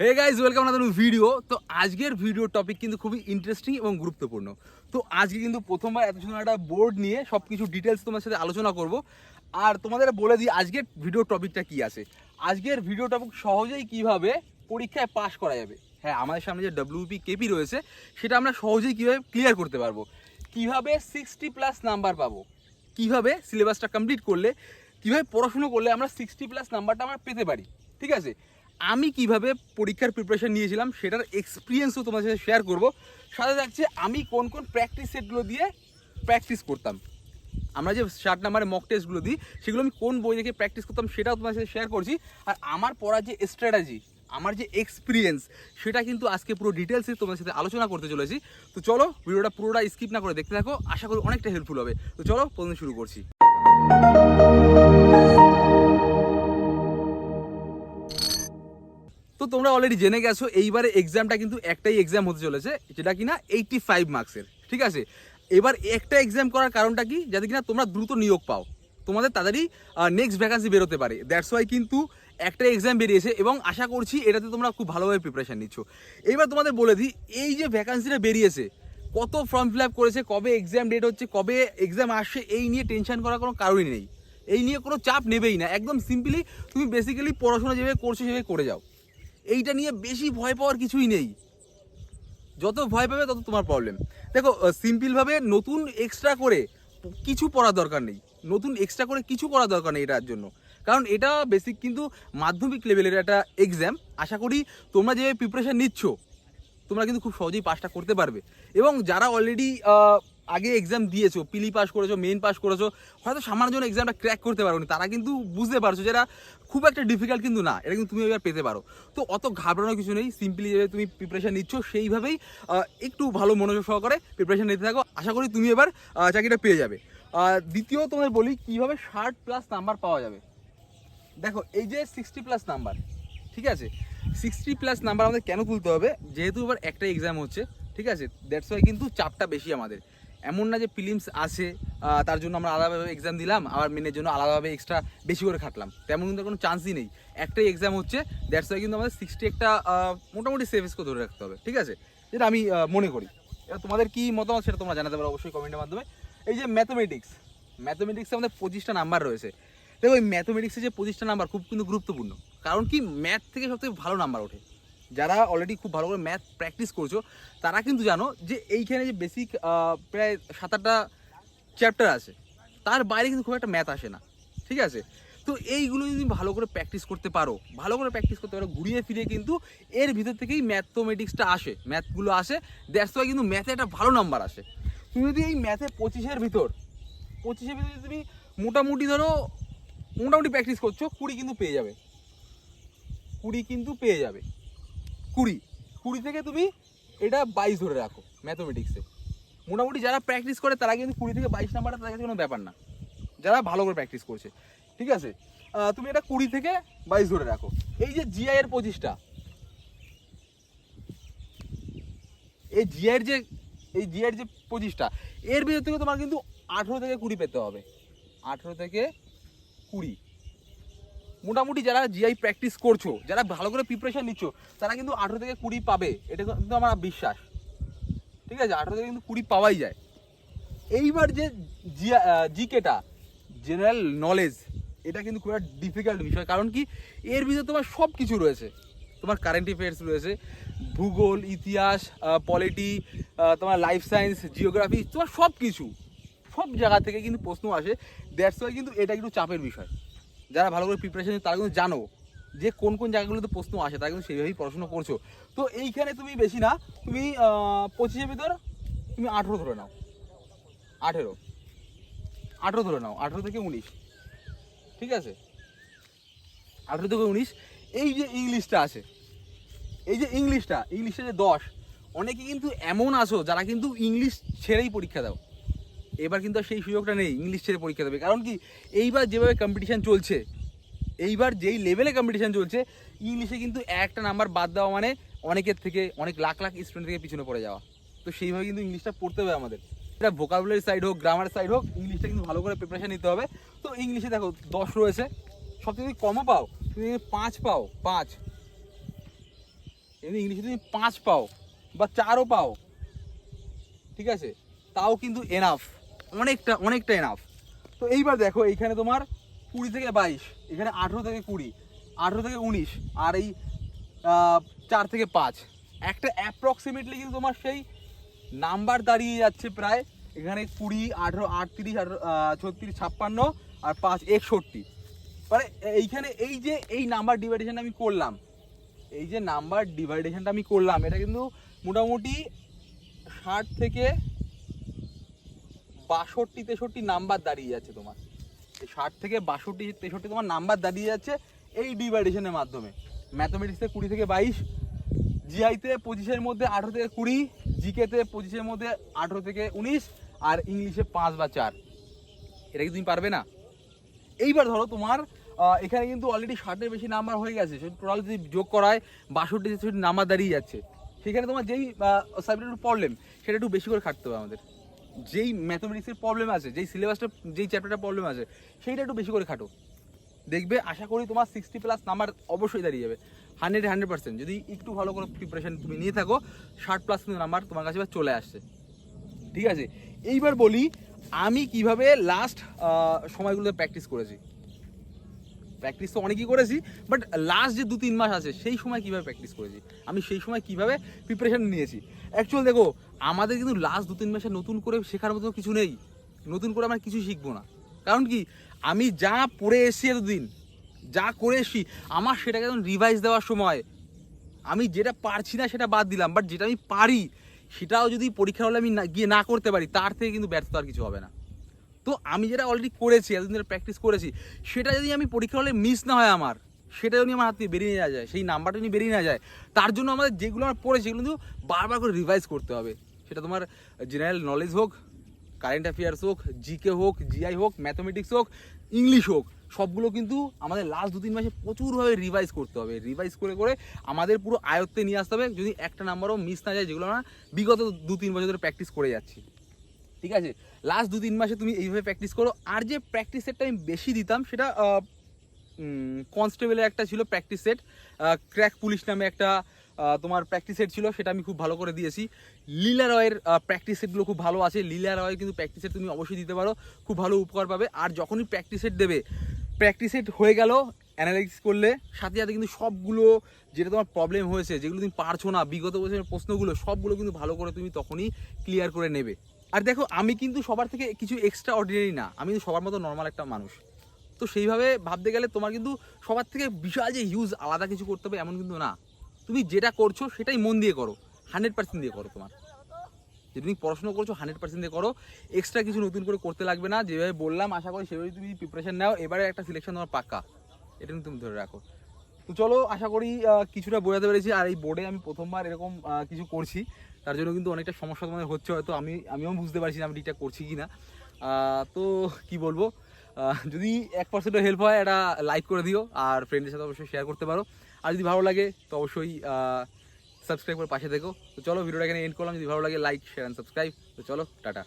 Hey guys welcome another video তো আজকের video topic কিন্তু খুবই ইন্টারেস্টিং এবং গুরুত্বপূর্ণ। তো আজকে কিন্তু প্রথমবার এত সুন্দর একটা বোর্ড নিয়ে সব কিছু ডিটেলস তোমার সাথে আলোচনা করব। আর তোমাদের বলে দিই, আজকের ভিডিও টপিকটা কি আছে? আজকের ভিডিও টপিক সহজেই কীভাবে পরীক্ষায় পাশ করা যাবে? হ্যাঁ আমাদের সামনে যে ডাব্লিউপি কেপি রয়েছে, সেটা আমরা সহজেই কীভাবে ক্লিয়ার করতে পারব? কীভাবে সিক্সটি প্লাস নাম্বার পাবো? কীভাবে সিলেবাসটা কমপ্লিট করলে, কীভাবে পড়াশুনো করলে আমরা সিক্সটি প্লাস নাম্বারটা আমরা পেতে পারি? ঠিক আছে? আমি কীভাবে পরীক্ষার প্রিপারেশন নিয়েছিলাম সেটার এক্সপিরিয়েন্সও তোমার সাথে শেয়ার করব। সাথে থাকছে, আমি কোন কোন প্র্যাকটিস সেটগুলো দিয়ে প্র্যাকটিস করতাম। আমরা যে ষাট নাম্বারের মক টেস্টগুলো দিই, সেগুলো আমি কোন বই দেখে প্র্যাকটিস করতাম সেটাও তোমার সাথে শেয়ার করছি। আর আমার পড়ার যে স্ট্র্যাটাজি আমার যে এক্সপিরিয়েন্স সেটা কিন্তু আজকে পুরো ডিটেলসে তোমার সাথে আলোচনা করতে চলেছি। তো চলো, ভিডিওটা পুরোটা স্কিপ না করে দেখতে থাকো, আশা করি অনেকটা হেল্পফুল হবে। তো চলো, প্রথমে শুরু করছি। তো তোমরা অলরেডি জেনে গেছো, এইবারে এক্সামটা কিন্তু একটাই এক্সাম হতে চলেছে, যেটা কিনা এইটটি ফাইভ মার্কসের ঠিক আছে? এবার একটা এক্সাম করার কারণটা কি? যাতে কিনা তোমরা দ্রুত নিয়োগ পাও। তোমাদের তাড়াতাড়ি নেক্সট ভ্যাকান্সি বেরোতে পারে। দ্যাটস ওয়াই কিন্তু একটা এক্সাম বেরিয়েছে এবং আশা করছি এটাতে তোমরা খুব ভালোভাবে প্রিপারেশান নিচ্ছ। এইবার তোমাদের বলে দিই, এই যে ভ্যাকান্সিটা বেরিয়েছে, কত ফর্ম ফিল আপ করেছে, কবে এক্সাম ডেট হচ্ছে, কবে এক্সাম আসছে, এই নিয়ে টেনশন করার কোনো কারণই নেই। এই নিয়ে কোনো চাপ নেবেই না। একদম সিম্পলি তুমি বেসিক্যালি পড়াশোনা যেভাবে করছ, সেভাবে করে যাও। এইটা নিয়ে বেশি ভয় পাওয়ার কিছুই নেই। যত ভয় পাবে, তত তোমার প্রবলেম দেখো সিম্পলভাবে নতুন এক্সট্রা করে কিছু পড়ার দরকার নেই। নতুন এক্সট্রা করে কিছু করার দরকার নেই এটার জন্য। কারণ এটা বেসিক কিন্তু মাধ্যমিক লেভেলের একটা এক্সাম আশা করি তোমরা যে প্রিপারেশান নিচ্ছ, তোমরা কিন্তু খুব সহজেই পাসটা করতে পারবে। এবং যারা অলরেডি আগে এক্সাম দিয়েছ পিলি পাস করেছ মেন পাস করেছ, হয়তো সামান্য জন্য এক্সামটা ক্র্যাক করতে পারোনি। তারা কিন্তু বুঝতে পারছ যেটা খুব একটা ডিফিকাল্ট কিন্তু না, এটা কিন্তু তুমি এবার পেতে পারো। তো অত ঘাবড়ানোর কিছু নেই সিম্পলি যেভাবে তুমি প্রিপারেশান নিচ্ছ, সেইভাবেই একটু ভালো মনোযোগ সহকারে প্রিপারেশান নিতে থাকো। আশা করি তুমি এবার চাকরিটা পেয়ে যাবে। দ্বিতীয় তোমাদের বলি, কীভাবে ষাট প্লাস নাম্বার পাওয়া যাবে? দেখো, এই যে সিক্সটি প্লাস নাম্বার ঠিক আছে? সিক্সটি প্লাস নাম্বার আমাদের কেন তুলতে হবে? যেহেতু এবার একটা এক্সাম হচ্ছে, ঠিক আছে? দ্যাটস ওয়াই কিন্তু চাপটা বেশি আমাদের। এমন না যে ফিলিমস আছে তার জন্য আমরা আলাদাভাবে এক্সাম দিলাম, আবার মেনের জন্য আলাদাভাবে এক্সট্রা বেশি করে খাটলাম। তেমন কিন্তু কোনো চান্সই নেই। একটাই এক্সাম হচ্ছে দ্যাটস ওয়াই কিন্তু আমাদের সিক্সটি একটা মোটামুটি সেভ স্কোর ধরে রাখতে হবে, ঠিক আছে? যেটা আমি মনে করি। এবার তোমাদের কী মতামত সেটা তোমরা জানাতে পারো অবশ্যই কমেন্টের মাধ্যমে। এই যে ম্যাথমেটিক্স ম্যাথমেটিক্সে আমাদের পঁচিশটা নাম্বার রয়েছে। দেখো ওই ম্যাথমেটিক্সে যে পঁচিশটা নাম্বার খুব কিন্তু গুরুত্বপূর্ণ। কারণ কি ম্যাথ থেকে সবথেকে ভালো নাম্বার ওঠে। যারা অলরেডি খুব ভালো করে ম্যাথ প্র্যাকটিস করছ, তারা কিন্তু জানো যে এইখানে যে বেসিক প্রায় সাত আটটা চ্যাপ্টার আছে, তার বাইরে কিন্তু খুব একটা ম্যাথ আসে না, ঠিক আছে? তো এইগুলো যদি ভালো করে প্র্যাকটিস করতে পারো, ভালো করে প্র্যাকটিস করতে পারো, ঘুরিয়ে ফিরে কিন্তু এর ভিতর থেকেই ম্যাথমেটিক্সটা আসে ম্যাথগুলো আসে দ্যাটস ওয়াই কিন্তু ম্যাথে একটা ভালো নাম্বার আসে। তুমি যদি এই ম্যাথে পঁচিশের ভিতর, পঁচিশের ভিতরে যদি তুমি মোটামুটি ধরো মোটামুটি প্র্যাকটিস করছ, কুড়ি কিন্তু পেয়ে যাবে। কুড়ি কিন্তু পেয়ে যাবে। কুড়ি। কুড়ি থেকে তুমি এটা বাইশ ধরে রাখো ম্যাথমেটিক্সে মোটামুটি যারা প্র্যাকটিস করে তারা কিন্তু কুড়ি থেকে বাইশ নাম্বারটা তাদের কাছে কোনো ব্যাপার না। যারা ভালো করে প্র্যাকটিস করছে। ঠিক আছে? তুমি এটা কুড়ি থেকে বাইশ ধরে রাখো। এই যে জিআই এর পঁচিশটা, এই জিআইয়ের যে, এই জিআইয়ের যে পঁচিশটা, এর ভিতর থেকে তোমার কিন্তু আঠেরো থেকে কুড়ি পেতে হবে। আঠেরো থেকে কুড়ি। মোটামুটি যারা জিআই প্র্যাকটিস করছ, যারা ভালো করে প্রিপারেশন নিচ্ছ, তারা কিন্তু আঠেরো থেকে কুড়ি পাবে। এটা কিন্তু আমার বিশ্বাস। ঠিক আছে? আঠেরো থেকে কিন্তু কুড়ি পাওয়াই যায়। এইবার যে জিকেটা জেনারেল নলেজ এটা কিন্তু খুব একটা ডিফিকাল্ট বিষয়। কারণ কি? এর ভিতরে তোমার সব কিছু রয়েছে। তোমার কারেন্ট অ্যাফেয়ার্স রয়েছে। ভূগোল, ইতিহাস পলিটি তোমার লাইফ সায়েন্স জিওগ্রাফি তোমার সব কিছু সব জায়গা থেকে কিন্তু প্রশ্ন আসে। দ্যাটস ওয়াই কিন্তু এটা একটু চাপের বিষয়। যারা ভালো করে প্রিপারেশন তারা কিন্তু জানো যে কোন কোন জায়গাগুলোতে প্রশ্ন আসে, তারা কিন্তু সেইভাবেই পড়াশোনা করছ। তো এইখানে তুমি বেশি না, তুমি পঁচিশের ভিতর তুমি আঠেরো ধরে নাও। আঠেরো। আঠেরো ধরে নাও, আঠেরো থেকে উনিশ। ঠিক আছে? আঠেরো থেকে উনিশ। এই যে ইংলিশটা আছে, এই যে ইংলিশটা ইংলিশটা যে দশ, অনেকে কিন্তু এমন আসো যারা কিন্তু ইংলিশ ছেড়েই পরীক্ষা দাও। এবার কিন্তু সেই সুযোগটা নেই ইংলিশ ছেড়ে পরীক্ষা দেবে। কারণ কি, এইবার যেভাবে কম্পিটিশান চলছে, এইবার যেই লেভেলে কম্পিটিশান চলছে ইংলিশে কিন্তু একটা নাম্বার বাদ দেওয়া মানে অনেকের থেকে, অনেক লাখ লাখ স্টুডেন্ট থেকে পিছনে পড়ে যাওয়া। তো সেইভাবে কিন্তু ইংলিশটা পড়তে হবে আমাদের। এটা ভোকাবুলারি সাইড হোক গ্রামার সাইড হোক ইংলিশটা কিন্তু ভালো করে প্রিপারেশান নিতে হবে। তো ইংলিশে দেখো, দশ রয়েছে। সব থেকে কমও পাও, তুমি পাঁচ পাও, পাঁচ। এমনি ইংলিশে তুমি পাঁচ পাও, বা চারও পাও। ঠিক আছে? তাও কিন্তু এনাফ অনেকটা অনেকটা এনাফ তো এইবার দেখো, এইখানে তোমার কুড়ি থেকে বাইশ, এখানে আঠেরো থেকে কুড়ি, আঠেরো থেকে উনিশ, আর এই চার থেকে পাঁচ। একটা অ্যাপ্রক্সিমেটলি কিন্তু তোমার সেই নাম্বার দাঁড়িয়ে যাচ্ছে প্রায়, এখানে কুড়ি, আঠেরো, আটত্রিশ, আঠেরো ছত্রিশ, ছাপ্পান্ন, আর পাঁচ, একষট্টি। মানে এইখানে এই যে, এই নাম্বার ডিভাইডেশন আমি করলাম, এই যে নাম্বার ডিভাইডেশনটা আমি করলাম, এটা কিন্তু মোটামুটি ষাট থেকে বাষট্টি, তেষট্টি নাম্বার দাঁড়িয়ে যাচ্ছে তোমার। ষাট থেকে বাষট্টি, তেষট্টি তোমার নাম্বার দাঁড়িয়ে যাচ্ছে এই ডিভাইডেশনের মাধ্যমে। ম্যাথমেটিক্সে কুড়ি থেকে বাইশ জিআইতে পঁচিশের মধ্যে আঠেরো থেকে কুড়ি জিকেতে পঁচিশের মধ্যে আঠেরো থেকে উনিশ, আর ইংলিশে পাঁচ বা চার। এটা কি তুমি পারবে না? এইবার ধরো তোমার এখানে কিন্তু অলরেডি ষাটের বেশি নাম্বার হয়ে গেছে। টোটাল যদি যোগ করায় বাষট্টি, তেষট্টি নাম্বার দাঁড়িয়ে যাচ্ছে সেখানে তোমার যেই সাবজেক্ট প্রবলেম সেটা একটু বেশি করে খাটতে হবে আমাদের। যেই ম্যাথমেটিক্সের প্রবলেম আছে, যেই সিলেবাসটা যেই চ্যাপ্টারটা প্রবলেম আছে, সেইটা একটু বেশি করে খাটো। দেখবে, আশা করি তোমার সিক্সটি প্লাস নাম্বার অবশ্যই দাঁড়িয়ে যাবে। হান্ড্রেড হান্ড্রেড পার্সেন্ট যদি একটু ভালো করে প্রিপারেশান তুমি নিয়ে থাকো, ষাট প্লাস কিন্তু নাম্বার তোমার কাছে এবার চলে আসছে। ঠিক আছে? এইবার বলি, আমি কীভাবে লাস্ট সময়গুলোতে প্র্যাকটিস করেছি? প্র্যাকটিস তো অনেকই করেছি বাট লাস্ট যে দু তিন মাস আছে, সেই সময় কীভাবে প্র্যাকটিস করেছি? আমি সেই সময় কীভাবে প্রিপারেশন নিয়েছি? অ্যাকচুয়াল দেখো, আমাদের কিন্তু লাস্ট দু তিন মাসে নতুন করে শেখার মতো কিছু নেই। নতুন করে আমরা কিছু শিখব না। কারণ কি, আমি যা পড়ে এসেছি এতদিন, যা করে এসেছি, আমার সেটাকে এখন রিভাইজ দেওয়ার সময়। আমি যেটা পারছি না সেটা বাদ দিলাম বাট যেটা আমি পারি, সেটাও যদি পরীক্ষা হলে আমি গিয়ে না করতে পারি, তার থেকে কিন্তু ব্যর্থতা আর কিছু হবে না। তো আমি যেটা অলরেডি করেছি, এতদিন ধরে প্র্যাকটিস করেছি, সেটা যদি আমি পরীক্ষা হলে মিস না হয় আমার, সেটা যদি আমার হাত থেকে বেরিয়ে না যায়, সেই নাম্বারটা যদি বেরিয়ে না যায়, তার জন্য আমাদের যেগুলো আমরা পড়েছি, সেগুলো কিন্তু বারবার করে রিভাইজ করতে হবে। সেটা তোমার জেনারেল নলেজ হোক কারেন্ট অ্যাফেয়ার্স হোক জিকে হোক জিআই হোক ম্যাথমেটিক্স হোক ইংলিশ হোক, সবগুলো কিন্তু আমাদের লাস্ট দু তিন মাসে প্রচুরভাবে রিভাইজ করতে হবে। রিভাইজ করে করে আমাদের পুরো আয়ত্তে নিয়ে আসতে হবে। যদি একটা নাম্বারও মিস না যায়, যেগুলো আমরা বিগত দু তিন বছর ধরে প্র্যাকটিস করে যাচ্ছি। ঠিক আছে? লাস্ট দু তিন মাসে তুমি এইভাবে প্র্যাকটিস করো। আর যে প্র্যাকটিস সেটটা আমি বেশি দিতাম, সেটা কনস্টেবলের একটা ছিল প্র্যাকটিস সেট ক্র্যাক পুলিশ নামে একটা তোমার প্র্যাকটিস সেট ছিল, সেটা আমি খুব ভালো করে দিয়েছি। লীলা রয়ের প্র্যাকটিস সেটগুলো খুব ভালো আছে। লীলা রয়ের কিন্তু প্র্যাকটিস সেট তুমি অবশ্যই দিতে পারো। খুব ভালো উপকার পাবে। আর যখনই প্র্যাকটিস সেট দেবে প্র্যাকটিস সেট হয়ে গেল অ্যানালাইসিস করলে, সাথে সাথে কিন্তু সবগুলো যেটা তোমার প্রবলেম হয়েছে, যেগুলো তুমি পারছ না, বিগত বছরের প্রশ্নগুলো, সবগুলো কিন্তু ভালো করে তুমি তখনই ক্লিয়ার করে নেবে। আর দেখো, আমি কিন্তু সবার থেকে কিছু এক্সট্রা অর্ডিনারি না। আমি কিন্তু সবার মতো নর্মাল একটা মানুষ। তো সেইভাবে ভাবতে গেলে তোমার কিন্তু সবার থেকে বিশাল যে হিউজ আলাদা কিছু করতে হবে এমন কিন্তু না। তুমি যেটা করছ সেটাই মন দিয়ে করো। হান্ড্রেড পার্সেন্ট দিয়ে করো তোমার। যে তুমি পড়াশোনা করছ হান্ড্রেড পার্সেন্ট দিয়ে করো। এক্সট্রা কিছু নতুন করে করতে লাগবে না। যেভাবে বললাম, আশা করি সেভাবে তুমি প্রিপারেশান নাও। এবারে একটা সিলেকশন তোমার পাক্কা। এটা তুমি ধরে রাখো। তো চলো, আশা করি কিছুটা বোঝাতে পেরেছি। আর এই বোর্ডে আমি প্রথমবার এরকম কিছু করছি। তার জন্য কিন্তু অনেকটা সমস্যা তোমাদের হচ্ছে হয়তো আমি, আমিও বুঝতে পারছি না আমি ঠিকঠাক করছি কি না তো কি বলব? যদি এক পার্সেন্টও হেল্প হয়, এটা লাইক করে দিও আর ফ্রেন্ডের সাথে অবশ্যই শেয়ার করতে পারো। আর যদি ভালো লাগে, তো অবশ্যই সাবস্ক্রাইব করে পাশে দেখো তো চলো ভিডিওটা এখানে এন্ড করলাম। যদি ভালো লাগে লাইক শেয়ার অ্যান্ড সাবস্ক্রাইব তো চলো, টাটা।